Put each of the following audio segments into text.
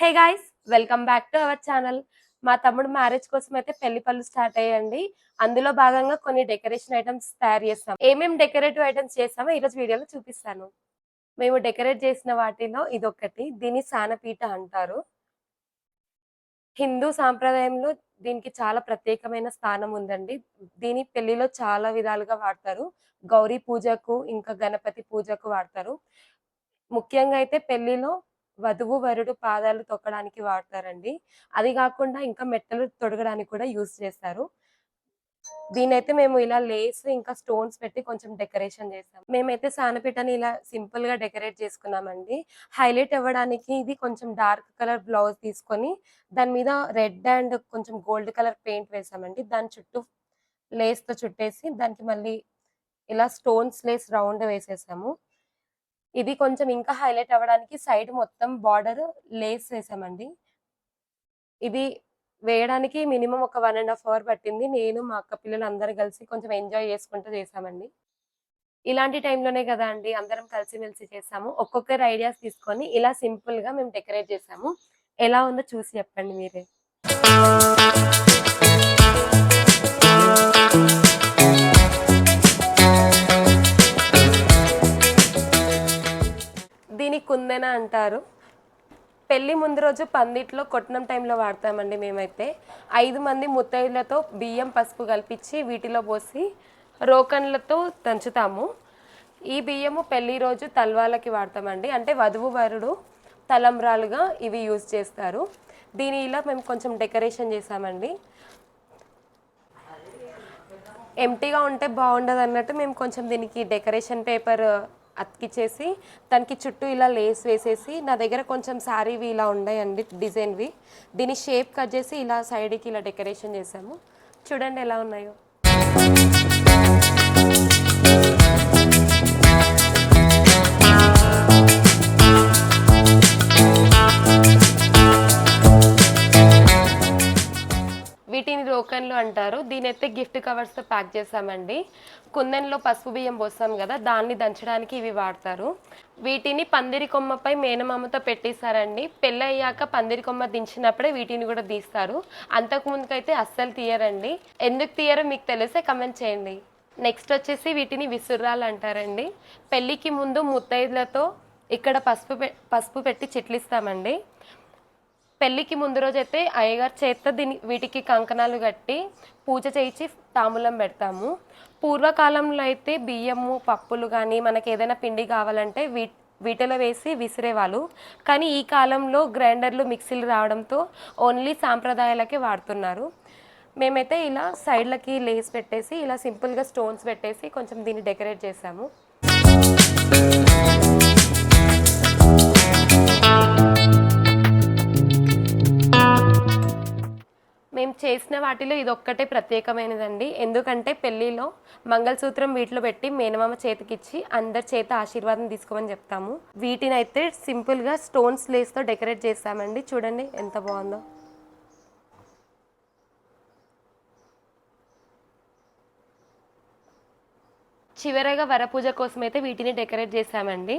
Hey guys welcome back to our channel. మా తమ్ముడు marriage కోసం అయితే పెళ్ళి పళ్ళు స్టార్ట్ అయ్యండి. అందులో భాగంగా కొన్ని డెకరేషన్ ఐటమ్స్ తయారు చేస్తాం. ఏమేమి డెకరేటివ్ ఐటమ్స్ చేస్తామో ఈరోజు వీడియోలో చూపిస్తాను. మేము డెకరేట్ చేసిన వాటిలో ఇదొకటి దీన్ని సానపీఠ అంటారు. హిందూ సాంప్రదాయంలో దీనికి చాలా ప్రత్యేకమైన స్థానం ఉందండి. దీని పెళ్ళిలో చాలా విధాలుగా వాడతారు. గౌరీ పూజకు ఇంకా గణపతి పూజకు వాడతారు. ముఖ్యంగా అయితే పెళ్ళిలో వధువు వరుడు పాదాలు తొక్కడానికి వాడతారండి. అది కాకుండా ఇంకా మెట్టలు తొడగడానికి కూడా యూస్ చేస్తారు. దీనైతే మేము ఇలా లేస్ ఇంకా స్టోన్స్ పెట్టి కొంచెం డెకరేషన్ చేసాం. మేమైతే సానపీటని ఇలా సింపుల్గా డెకరేట్ చేసుకున్నామండి. హైలైట్ అవ్వడానికి ఇది కొంచెం డార్క్ కలర్ బ్లౌజ్ తీసుకొని దాని మీద రెడ్ అండ్ కొంచెం గోల్డ్ కలర్ పెయింట్ వేసామండి. దాని చుట్టూ లేస్తో చుట్టేసి దానికి మళ్ళీ ఇలా స్టోన్స్ లేస్ రౌండ్ వేసేసాము. ఇది కొంచెం ఇంకా హైలైట్ అవ్వడానికి సైడ్ మొత్తం బార్డర్ లేస్ వేసామండి ఇది వేయడానికి మినిమం ఒక వన్ అండ్ హాఫ్ అవర్ పట్టింది. నేను మా అక్క పిల్లలు అందరు కలిసి కొంచెం ఎంజాయ్ చేసుకుంటూ చేసామండి. ఇలాంటి టైంలోనే కదా అండి అందరం కలిసిమెలిసి చేసాము. ఒక్కొక్కరి ఐడియాస్ తీసుకొని ఇలా సింపుల్గా మేము డెకరేట్ చేసాము. ఎలా ఉందో చూసి చెప్పండి మీరే. కుందెన అంటారు. పెళ్ళి ముందు రోజు పందిట్లో కొట్టినం టైంలో వాడతామండి మేమైతే. ఐదు మంది ముత్తైదులతో బియ్యం పసుపు కలిపించి వీటిలో పోసి రోకన్లతో దంచుతాము. ఈ బియ్యము పెళ్ళి రోజు తల్వాలకి వాడతామండి. అంటే వధువు వరుడు తలంబ్రాలుగా ఇవి యూజ్ చేస్తారు. దీని ఇలా మేము కొంచెం డెకరేషన్ చేసామండి. ఎంటీగా ఉంటే బాగుండదు అన్నట్టు మేము కొంచెం దీనికి డెకరేషన్ పేపర్ అతికిచ్చేసి దానికి చుట్టూ ఇలా లేస్ వేసేసి నా దగ్గర కొంచెం శారీవి ఇలా ఉన్నాయండి డిజైన్వి దీని షేప్ కట్ చేసి ఇలా సైడ్కి ఇలా డెకరేషన్ చేసాము చూడండి ఎలా ఉన్నాయో. టోకన్లు అంటారు. దీని అయితే గిఫ్ట్ కవర్స్తో ప్యాక్ చేసామండి కుందన్లో పసుపు బియ్యం పోస్తాం కదా దాన్ని దంచడానికి ఇవి వాడతారు. వీటిని పందిరి కొమ్మపై మేనమామతో పెట్టేశారండి. పెళ్ళి అయ్యాక పందిరి కొమ్మ దించినప్పుడే వీటిని కూడా తీస్తారు. అంతకుముందుకైతే అస్సలు తీయరండి. ఎందుకు తీయరో మీకు తెలిస్తే కమెంట్ చేయండి. నెక్స్ట్ వచ్చేసి వీటిని విసుర్రాలు అంటారండి. పెళ్ళికి ముందు ముత్తైదులతో ఇక్కడ పసుపు పె- పసుపు పెట్టి చిట్లిస్తామండి పెళ్ళికి ముందు రోజు అయితే అయ్యగారు చేత దీని వీటికి కంకణాలు కట్టి పూజ చేయించి తాంబూలం పెడతాము. పూర్వకాలంలో అయితే బియ్యము పప్పులు కానీ మనకి ఏదైనా పిండి కావాలంటే వీ వీటిలో వేసి విసిరేవాళ్ళు. కానీ ఈ కాలంలో గ్రైండర్లు మిక్సీలు రావడంతో ఓన్లీ సాంప్రదాయాలకే వాడుతున్నారు. మేమైతే ఇలా సైడ్లకి లేస్ పెట్టేసి ఇలా సింపుల్గా స్టోన్స్ పెట్టేసి కొంచెం దీన్ని డెకరేట్ చేసాము మేము చేసిన వాటిలో ఇది ఒక్కటే ప్రత్యేకమైనదండి. ఎందుకంటే పెళ్ళిలో మంగళసూత్రం వీటిలో పెట్టి మేనమామ చేతికిచ్చి అందరి చేత ఆశీర్వాదం తీసుకోమని చెప్తాము. వీటిని అయితే సింపుల్గా స్టోన్స్ లేస్తో డెకరేట్ చేస్తామండి. చూడండి ఎంత బాగుందో. చివరగా వరపూజ కోసం అయితే వీటిని డెకరేట్ చేసామండి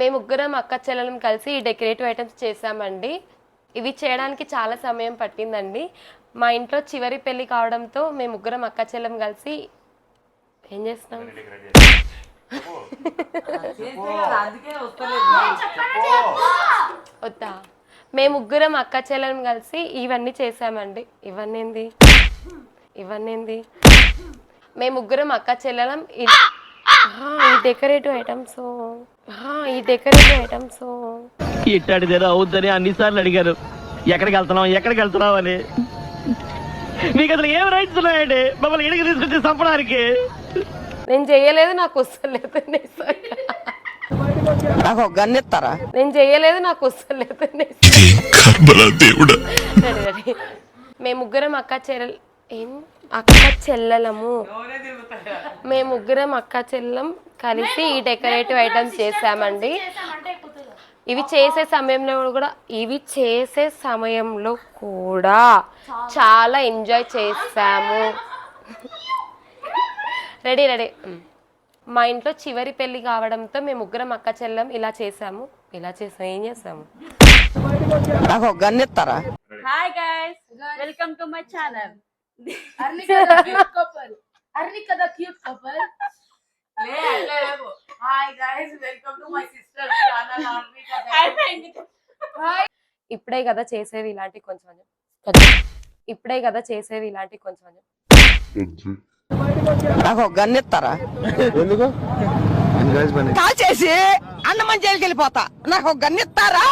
మేము ముగ్గురం అక్క చెల్లెలం కలిసి ఈ డెకరేటివ్ ఐటమ్స్ చేసామండి ఇవి చేయడానికి చాలా సమయం పట్టిందండి. మా ఇంట్లో చివరి పెళ్ళి కావడంతో మేము ముగ్గురం అక్క చెల్లెం కలిసి ఏం చేస్తాం వద్దా? మేము ముగ్గురం అక్క చెల్లెం కలిసి ఇవన్నీ చేసామండి. ఇవన్నీ ఏంది ఇవన్నీ ఏంది మేము ముగ్గురం అక్క చెల్లెలం. ఈ ఆ, ఈ డెకరేటివ్ ఐటమ్స్ ఈ డెకరేటివ్ ఐటమ్స్ ఇట్టాడిదేదో అవుద్దని అన్నిసార్లు అడిగారు. ఎక్కడికి వెళ్తున్నాం ఎక్కడికి వెళ్తున్నాం అని. మీకు అసలు ఏం రైట్స్ ఉన్నాయండి? మమ్మల్ని ఇడికి తీసుకొచ్చి చంపడానికి. నేను చేయలేదు నాకు వస్తలేదు. నాకు ఒక గన్ ఇస్తారా? నేను చేయలేదు నాకు వస్తలేదు దేవుడా. మేము ముగ్గురం అక్క చెల్లెలు ఏం? అక్క చెల్లెలము. మేము ముగ్గురం అక్క చెల్లెం కలిసి ఈ డెకరేటివ్ ఐటమ్స్ చేసామండి. ఇవి చేసే సమయంలో కూడా ఇవి చేసే సమయంలో కూడా చాలా. ఎంజాయ్ చేసాము రెడీ రెడీ మా ఇంట్లో చివరి పెళ్ళి కావడంతో మేము ముగ్గురం అక్క చెల్లం ఇలా చేసాము ఇలా చేసాం. ఏం చేసాము? నాకు ఒక గన్ ఇస్తారా? Hi guys welcome to my channel ఇప్పుడే కదా చేసేవి ఇలాంటి కొంచెం. ఇప్పుడే కదా చేసేవి ఇలాంటి కొంచెం నాకు ఒక గన్ ఇస్తారా కాల్ చేసి అన్నమని జైలుకి వెళ్ళిపోతా నాకు ఒక గన్ ఇస్తారా